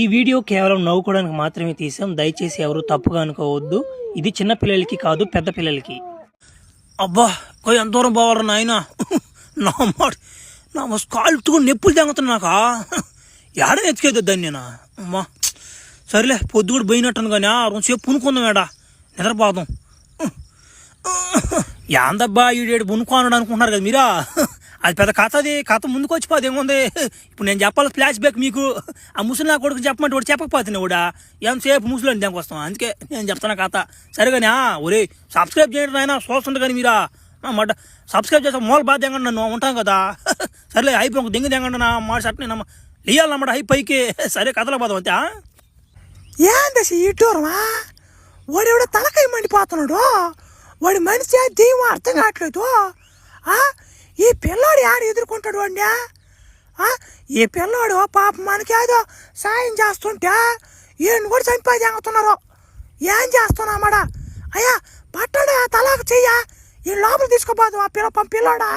ఈ వీడియో కేవలం నవ్వుకోవడానికి మాత్రమే తీసాం. దయచేసి ఎవరు తప్పుగా అనుకోవద్దు. ఇది చిన్న పిల్లలకి కాదు పెద్ద పిల్లలకి. అబ్బా కొయ్య ఎంత దూరం పోవాలి నాయన? నా మాట నా మస్తు కాలుతూ నొప్పులు తెంగుతున్నాకా ఏడ ఎత్తుకేది దాన్ని నేను? అమ్మా సరేలే పొద్దు కూడా పోయినట్టును కానీ రెండు సేపు పునుకుందాం ఏడా? నిద్రపోదాం. యాందబ్బా ఈడేడు పునుకోనడు అనుకుంటున్నారు కదా మీరా? అది పెద్ద కథ అది. కథ ముందుకు వచ్చిపోదు ఏముంది? ఇప్పుడు నేను చెప్పాలి ఫ్లాష్ బ్యాక్ మీకు. ఆ ముసలి నా కొడుకు చెప్పమంటే వాడు చెప్పకపోతున్నా కూడా. ఎంతసేపు ముసలు దానికి వస్తాం? అందుకే నేను చెప్తాను కథ. సరేగానే ఒరే సబ్స్క్రైబ్ చేయండి నాయన చూస్తుంటే కానీ మీరా? మాట సబ్స్క్రైబ్ చేస్తే మూల బాధ తెంగండి నన్ను ఉంటాం కదా? సరేలే అయిపోయి ఒక దింగి తెంగండి నా మాట షర్ట్ నేను లేయాలన్నమాట హై పైకి. సరే కథలో పోదాం అంతే ఆ? ఏందశ ఇటూరమా వాడెవడో తలకాయ మండిపోతున్నాడు? వాడి మనిషి దెయ్యం అర్థం కావట్లేదు? ఆ? ఈ పిల్లోడు యాడ ఎదుర్కొంటాడు ఆ? ఈ పిల్లోడు పాప మనకి ఏదో సాయం చేస్తుంటే ఈయన కూడా చంపేది ఎంగుతున్నారు ఏం చేస్తున్నామడ అయ్యా పట్టడా తలాకు చెయ్యా. ఈ లోపల తీసుకోపోదు ఆ పిల్ల పం పిల్లోడా?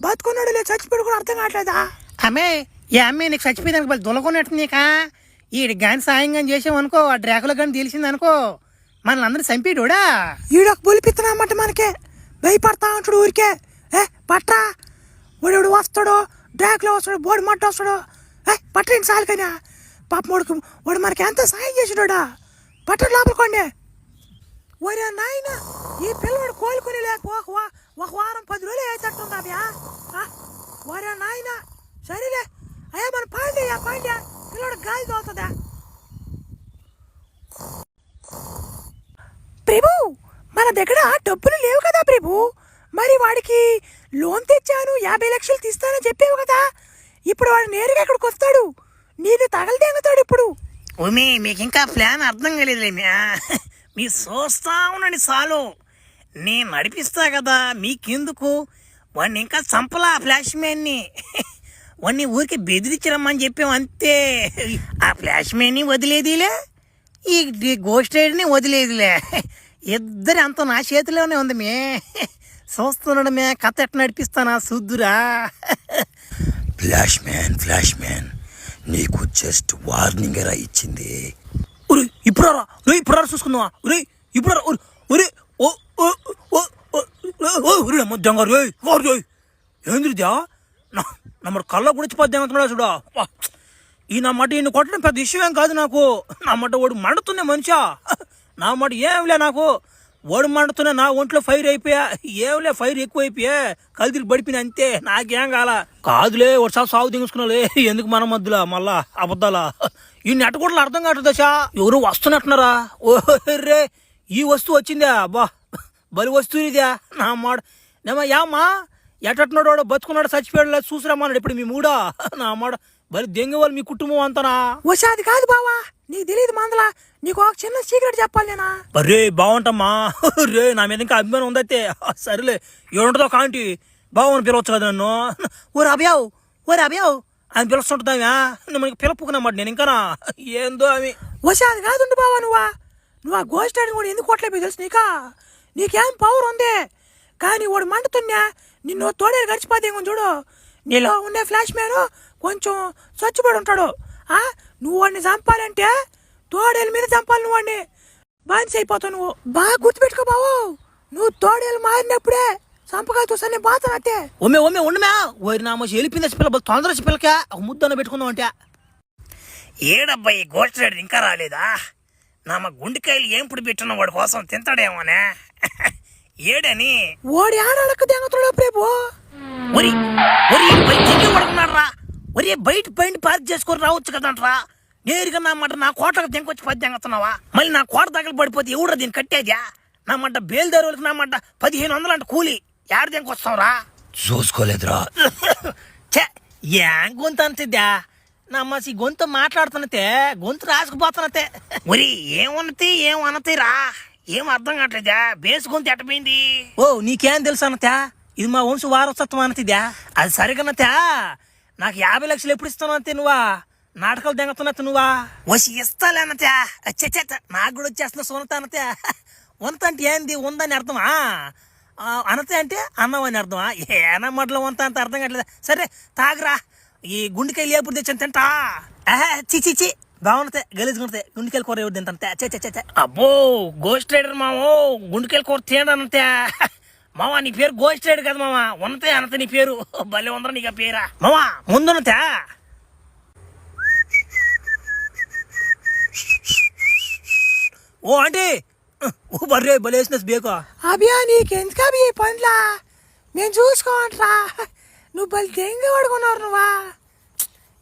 బతుకున్నాడు లేదు చచ్చిపోయాడు కూడా అర్థం కావట్లేదా? అమ్మే ఏ అమ్మే నీకు చచ్చిపోయేదానికి బలి దులకొన్నట్టు నీకా? ఈ గాని సాయంగా చేసామనుకో ఆ డ్రాకులో కానీ తెలిసింది అనుకో మనల్ని అందరూ చంపేటోడా? ఈడొక బొలిపిస్తున్నామంట మనకి. భయపడతా ఉంటాడు ఊరికే. ఏ పట్రా? వాడు వస్తాడు? డ్రాక్లో వస్తాడు? బోడి మట్ట వస్తాడు? ఏ పట్టండి సాలుకైనా? పాప వాడికి వాడు మనకి ఎంత సాయం చేసినాడా? పట్టండి లోపలికోండి ఒరే నాయన ఈ పిల్లవాడు కోలుకొని లేక ఒక ఒక వారం పది రోజులు వేసేట్టుందా అవ్యా ఒరే నాయన సరేలే. అయ్యా మన పాండి అయ్యా పాండి పిల్లవాడు గాలి తోలుతుందా? ప్రభు మన దగ్గర డబ్బులు లేవు కదా ప్రభు? మరి వాడికి లోన్ తెచ్చాను యాభై లక్షలు తీస్తానని చెప్పావు కదా. ఇప్పుడు వాడు నేరుగా ఇక్కడికి వస్తాడు. నేను తగలదేగుతాడు ఇప్పుడు. ఉమి మీకు ఇంకా ప్లాన్ అర్థం కాలేదులే మీ చూస్తా ఉండండి సాలు. నేను నడిపిస్తా కదా మీకెందుకు? వాడిని ఇంకా చంపలా ఫ్లాష్ మ్యాన్ని. వాడిని ఊరికి బెదిరించరమ్మని చెప్పాం అంతే. ఆ ఫ్లాష్ మ్యాన్ని వదిలేదిలే. ఈ గోస్ట్ రైడ్ని వదిలేదిలే. ఇద్దరి అంత నా చేతిలోనే ఉంది మే చూస్తున్నాడు మే కథ ఎట్ట నడిపిస్తానా సుద్దురా ఫ్లాష్ మ్యాన్ ఫ్లాష్ మ్యాన్ నీకు జస్ట్ వార్నింగ్ ఎలా ఇచ్చింది. ఒరే ఇప్పుడు రా? రే ఇప్పుడు రా చూసుకుందామా? ఒరే ఇప్పుడు రా? ఒరే ఓ ఓ ఓ ఒరే అమ్మ జంగారు రే వారు రే ఏంద్రిద్యా నా నమ్మడు కళ్ళ గురించి పద్యం అంటున్నాడు చూడా. ఈ నా మాట ఈయన కొట్టడం పెద్ద ఇష్యూ ఏం కాదు నాకు. నా మాట వాడు మండుతున్నా మనిషా. నా మాట ఏంలే నాకు. వాడు మండుతున్న నా ఒంట్లో ఫైర్ అయిపోయా. ఏంలే ఫైర్ ఎక్కువ అయిపోయా పడిపోయిన అంతే. నాకేం కాల. కాదులే ఒకసారి సాగు దించుకున్నాలే ఎందుకు మన మధ్యలో? మళ్ళా అబద్ధాలా? ఈ నెట్టగొడలు అర్థం కావట్లేదు దశ. ఎవరు వస్తున్నట్టున్నారా? ఓర్రే ఈ వస్తువు వచ్చిందా? అబ్బా బలి వస్తువు ఇదా. నా మాడ నేమా యామా? ఎట్టట్టున్నాడు వాడు? బతుకున్నాడు చచ్చిపోయాడు లేదు? ఇప్పుడు మీ మూడా? నా మాడ బలి దెంగ వాళ్ళు మీ కుటుంబం అంతనా? వసాది కాదు బావా. నీకు తెలియదు మందలా? నీకు ఒక చిన్న సీక్రెట్ చెప్పాలి నేనా. అరే బాగుంటమ్మా. రే నా మీద ఇంకా అభిమానం ఉందైతే. సరేలే. ఏడుంటుందో కాంటి బావని పిలవచ్చు కదా నన్ను. ఓరే అభయావు ఓరే అభయావు ఆయన పిలుస్తుంటుందామా? మనకి పిలపుకున్నమాట నేను ఇంకానా? ఏందో ఆమె వసాది కాదు బావా నువ్వా? నువ్వు ఆ గోస్ట్ అని కూడా ఎందుకు కొట్టలేపో తెలుసు నీకా? నీకేం పవర్ ఉంది? కానీ వాడు మండుతున్నా నిన్ను తోడే గడిచిపోతే చూడు. నీలో ఉండే ఫ్లాష్ మ్యాన్ కొంచెం స్వచ్ఛపడి ఉంటాడు. ఆ? నువ్వు వాడిని చంపాలంటే తోడేల మీద చంపాలి నువ్వు వాడిని బానిస అయిపోతావు నువ్వు. బాగా గుర్తుపెట్టుకో బావు. నువ్వు తోడేలు మారినప్పుడే చంపకాయతో సన్ని బాధ అట్టే ఒమ్మే ఒమ్మే ఉండమే. ఓరి నామ వెళ్ళిపోయింది పిల్ల తొందర పిల్లకే ఒక ముద్దన్న పెట్టుకుందాం అంటే. ఏడబ్బా ఈ రైడర్ ఇంకా రాలేదా? నామ గుండెకాయలు ఏం పుడి పెట్టిన వాడి కోసం తింటాడేమోనే ఏడని? ఓడి ఆడాలకు దెంగతుడు ప్రేపు ఒరి ఒరి బయట తిరిగి పడుకున్నాడు రా ఒరే బయట బయట పార్క్ చేసుకొని రావచ్చు కదంట్రా. నేరుగా నా మాట నా కోటకు దింకొచ్చి పది దింగుతున్నావా మళ్ళీ నా కోట తగలు పడిపోతే ఎవడో దీన్ని కట్టేదా? నా మాట బేల్దారులకు నా మాట పదిహేను వందలు అంటే కూలి. ఏడ దింకొస్తావురా? చూసుకోలేదురా. ఏం గొంతు అంతేదా నమ్మసి గొంతు మాట్లాడుతున్నతే గొంతు రాసుకుపోతున్నతే. ఒరి ఏమన్నతి ఏం అనతిరా? ఏం అర్థం కావట్లేదా? బేస్ గొంతు ఎట్టపోయింది? ఓ నీకేం తెలుసు అన్నత్యా ఇది మా వంశ వారసత్వం అన్నతిద్యా అది సరిగన్నత్యా నాకు యాభై లక్షలు ఎప్పుడు ఇస్తాను అంతే నువ్వా? నాటకాలు దెంగతున్నట్టు నువ్వా? వచ్చి ఇస్తాలేనతే నాకు కూడా వచ్చేస్తున్న సొనత అనతే వంత అంటే ఏంది? ఉందని అర్థమా? అనతే అంటే అన్నం అని అర్థమా? ఏనమ్మట్లో వంత అంత అర్థం కావట్లేదు? సరే తాగరా. ఈ గుండెకాయలు ఎప్పుడు తెచ్చాను తింటా. చి చి చి బాగుంటే గలీజ్గుంటే గుండెకెళ్ళి కూర ఎవరు చే అబ్బో గోస్ట్ రైడర్ మామో గుండెకెళ్ళి కూర తినడంతే మావా నీ పేరు గోస్ట్ రైడర్ కదా మావా? ఉన్నతే అనత నీ పేరు. భలే ఉందరా నీకు ఆ పేరా. మావా ముందున్నతే. ఓ ఆంటీ. ఓ బర్రే బలేసినస్ బేకో. అభియా నీకెందుకు అభి పనులా మేము చూసుకోమంటరా. నువ్వు బలి దెంగి పడుకున్నారు నువ్వా.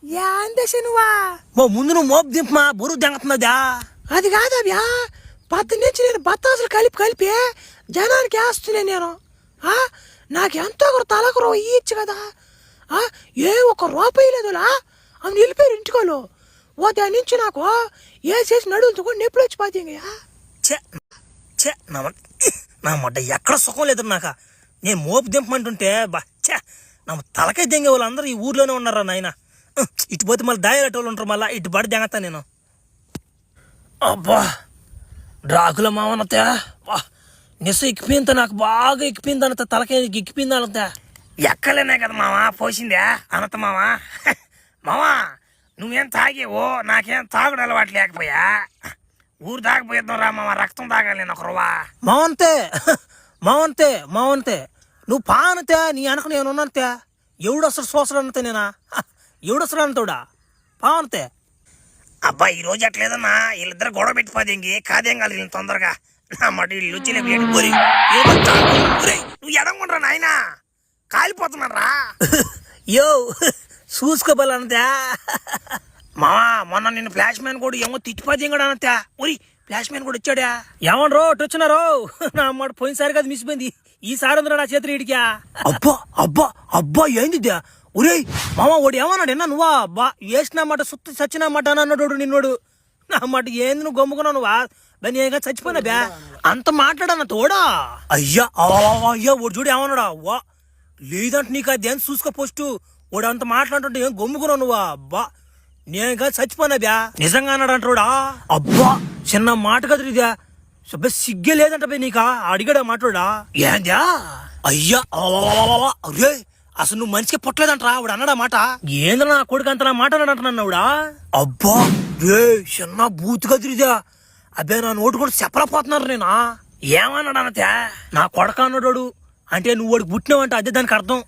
యాందశ నువ్వా? ఓ ముందు నువ్వు మోపు దింపమా బురువు దెంగతున్నదా అది కాదు అభియా పత్తి నుంచి నేను బత్తాసులు కలిపి కలిపి జనానికి వేస్తున్నాను నేను? నాకెంతో ఒక తలకు రో ఇయ్యచ్చు కదా? ఆ? ఏ ఒక్క రూపాయి లేదులా? ఆమె నిలిపారు ఇంటికోలు. ఓ దాని నుంచి నాకు ఏ చేసి నడువులతో కూడా నొప్పులు ఛే! ఛే! నా నా మొట్ట ఎక్కడ సుఖం లేదు నాక. నేను మోపు దింపమంటుంటే బా నా తలకాయ దెంగే వాళ్ళందరూ ఈ ఊర్లోనే ఉన్నారా నాయన? ఇటు పోతే మళ్ళీ దాయలట వాళ్ళు ఉంటారు మళ్ళీ ఇటు పడి దెంగతా నేను. అబ్బా! డ్రాకుల మావనతే వా నిస్స ఎక్కిపోయింత నాకు బాగా ఎక్కిపోయింది అంత తలకాయ ఎక్కిపోయింది అంతే. ఎక్కలేనే కదా మావా పోసిందే అనత మావా. మావా నువ్వేం తాగేవో నాకేం తాగుడు అలవాటు లేకపోయా? ఊరు తాగపోయేద్దాం రా మావా రక్తం తాగాలి నేను ఒక రువా మావంతే మావంతే మావంతే. నువ్వు పానతే నీ వెనక నేను ఉన్నంతే. ఎవడు అసలు సోసడు అంతే నేనా? ఎవడు అసలు అంతోడా పావంతే. అబ్బా ఈ రోజు అట్లేదన్నా వీళ్ళిద్దరు గొడవ పెట్టిపోతే ఇంక కాదేం కాదు వీళ్ళని తొందరగా. పోరి. నువ్వు ఎడంగుండ్రా నాయనా? కాలిపోతున్నారా యో మావా మొన్న నిన్ను ఫ్లాష్ మ్యాన్ కూడా ఏమో తిట్టిపోతే కూడా అనంతా ఒరి ఫ్లాష్ మ్యాన్ కూడా వచ్చాడా? ఏమన్రో అటు వచ్చినారో? నా అమ్మాడు పోయినసారి కదా మిసిపోయింది. ఈసారి ఉందిరా నా చేతులు ఇడికా అబ్బా అబ్బా అబ్బా ఏంది? ఒరేయ్ మామ వాడు ఏమన్నాడు ఎన్నా నువ్వా? అబ్బా వేసిన మాట సుత్తి చచ్చిన మాట అని అన్నాడు నిన్నోడు. నా మాట ఏంది నువ్వు గమ్ముకున్నావు? నువ్వా దాన్ని ఏం చచ్చిపోయినా బ్యా? అంత మాట్లాడన్న తోడా? అయ్యా అయ్యా వాడు చూడు ఏమన్నాడా? అవ్వా లేదంటే నీకు అది ఏం చూసుకో పోస్ట్? వాడు అంత మాట్లాడుతుంటే ఏం గమ్ముకున్నావు నువ్వా? అబ్బా నేను కాదు చచ్చిపోయినా బ్యా? నిజంగా అన్నాడు అంటాడా అబ్బా చిన్న మాట కదరు ఇదా. సుబ్బ సిగ్గే లేదంట బే నీకా? అడిగాడా మాట్లాడా ఏందా అయ్యా. అరే అసలు నువ్వు మనిషికి పుట్టలేదంటరా? ఆవిడ అన్నాడా మాట? ఏంద్ర నా కొడుకు అంత నా మాట అన్నాడంటున్నావుడా అబ్బా అబ్బే చిన్న బూత్ కదిరిదా. అబ్బే నా నోటు కూడా చెప్పలేకపోతున్నారు నేనా. ఏమన్నాడు అనతే నా కొడక అన్నాడు అంటే నువ్వు వాడికి పుట్టినావంటే అదే దానికి అర్థం.